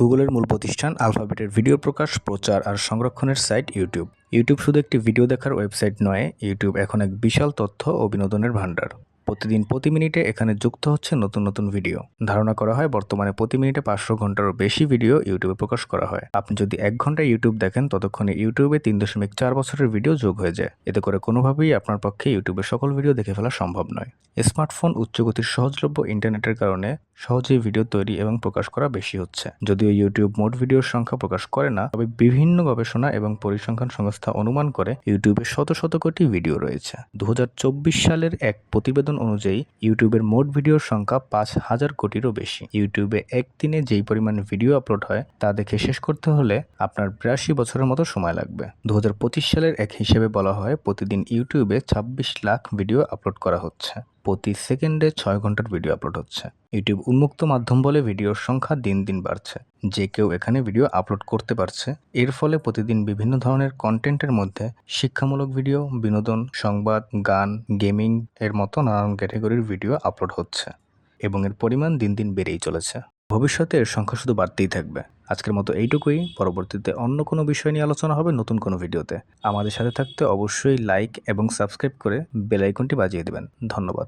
গুগলের মূল প্রতিষ্ঠান আলফাবেটের ভিডিও প্রকাশ, প্রচার আর সংরক্ষণের সাইট ইউটিউব। ইউটিউব শুধু একটি ভিডিও দেখার ওয়েবসাইট নয়, ইউটিউব এখন এক বিশাল তথ্য ও বিনোদনের ভান্ডার প্রতিদিন প্রতি মিনিটে এখানে যুক্ত হচ্ছে নতুন নতুন ভিডিও। ধারণা করা হয়, বর্তমানে প্রতি মিনিটে পাঁচশো ঘন্টারও বেশি ভিডিও ইউটিউবে প্রকাশ করা হয়। আপনি যদি এক ঘণ্টা ইউটিউব দেখেন, ততক্ষণে ইউটিউবে তিন দশমিক চার বছরের ভিডিও যোগ হয়ে যায়। এতে করে কোনোভাবেই আপনার পক্ষে ইউটিউবে সকল ভিডিও দেখে ফেলা সম্ভব নয়। স্মার্টফোন উচ্চগতির সহজলভ্য ইন্টারনেটের কারণে সহজেই ভিডিও তৈরি এবং প্রকাশ করা বেশি হচ্ছে। যদিও ইউটিউব মোট ভিডিওর সংখ্যা প্রকাশ করে না, তবে বিভিন্ন গবেষণা এবং পরিসংখ্যান সংস্থা অনুমান করে ইউটিউবে শত শত কোটি ভিডিও রয়েছে। দু হাজার চব্বিশ সালের এক প্রতিবেদন অনুযায়ী ইউটিউবের মোট ভিডিওর সংখ্যা পাঁচ হাজার কোটিরও বেশি। ইউটিউবে একদিনে যেই পরিমাণ ভিডিও আপলোড হয়, তা দেখে শেষ করতে হলে আপনার বিরাশি বছরের মতো সময় লাগবে। দু হাজার পঁচিশ সালের এক হিসেবে বলা হয়, প্রতিদিন ইউটিউবে ছাব্বিশ লাখ ভিডিও আপলোড করা হচ্ছে। প্রতি সেকেন্ডে ছয় ঘণ্টার ভিডিও আপলোড হচ্ছে। ইউটিউব উন্মুক্ত মাধ্যম বলে ভিডিওর সংখ্যা দিন দিন বাড়ছে। যে কেউ এখানে ভিডিও আপলোড করতে পারছে। এর ফলে প্রতিদিন বিভিন্ন ধরনের কন্টেন্টের মধ্যে শিক্ষামূলক ভিডিও, বিনোদন, সংবাদ, গান, গেমিং এর মতো নানান ক্যাটাগরির ভিডিও আপলোড হচ্ছে এবং এর পরিমাণ দিন দিন বেড়েই চলেছে। ভবিষ্যতে এর সংখ্যা শুধু বাড়তেই থাকবে। আজকের মতো এইটুকুই। পরবর্তীতে অন্য কোনো বিষয় নিয়ে আলোচনা হবে নতুন কোনো ভিডিওতে। আমাদের সাথে থাকতে অবশ্যই লাইক এবং সাবস্ক্রাইব করে বেল আইকনটি বাজিয়ে দেবেন। ধন্যবাদ।